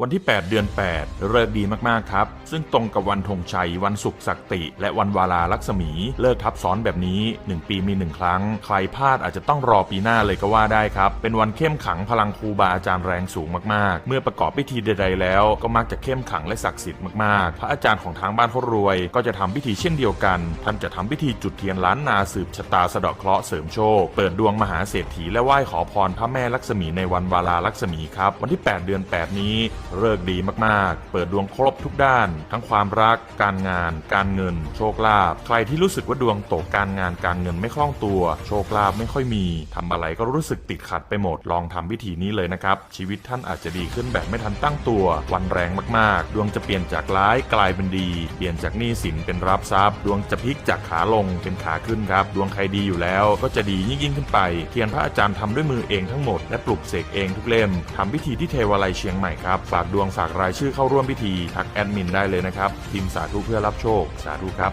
วันที่ 8 เดือน 8 เลิกดีมาก ๆ ครับ ซึ่งตรงกับวันธงชัย วันศุกร์ศักติ และวันวาลาลักษมี เลิกทับซ้อนแบบนี้ 1 ปีมี 1 ครั้ง ใครพลาดอาจจะต้องรอปีหน้าเลยก็ว่าได้ครับ เป็นวันเข้มขังพลังครูบาอาจารย์แรงสูงมาก ๆ เมื่อประกอบพิธีใด ๆ แล้วก็มักจะเข้มขังและศักดิ์สิทธิ์มาก ๆ พระอาจารย์ของทางบ้านเขารวย ก็จะทำพิธีเช่นเดียวกัน ท่านจะทำพิธีจุดเทียนล้านนาสืบชะตาสะเดาะเคราะห์เสริมโชค เปิดดวงมหาเศรษฐีและไหว้ขอพรพระแม่ลักษมีในวันวาลาลักษมีครับ วันที่ 8 เดือน 8 นี้เลิกดีมากๆ เปิดดวงครบทุกด้าน ทั้งความรัก การงาน การเงิน โชคลาภ ใครที่รู้สึกว่าดวงตกการงานการเงินไม่คล่องตัว โชคลาภไม่ค่อยมีทำอะไรก็รู้สึกติดขัดไปหมด ลองทำพิธีนี้เลยนะครับ ชีวิตท่านอาจจะดีขึ้นแบบไม่ทันตั้งตัว วันแรงมากๆ ดวงจะเปลี่ยนจากร้ายกลายเป็นดี เปลี่ยนจากหนี้สินเป็นรับทรัพย์ ดวงจะพลิกจากขาลงเป็นขาขึ้นครับ ดวงใครดีอยู่แล้ว ก็จะดียิ่งยิ่งขึ้นไป เทียนพระอาจารย์ทำด้วยมือเองทั้งหมดและปลุกเสกเองทุกเล่มทำพิธีที่เทวาลัยเชียงใหม่ครับฝากดวงฝากรายชื่อเข้าร่วมพิธีทักแอดมินได้เลยนะครับพิมพ์สาธุเพื่อรับโชค สาธุครับ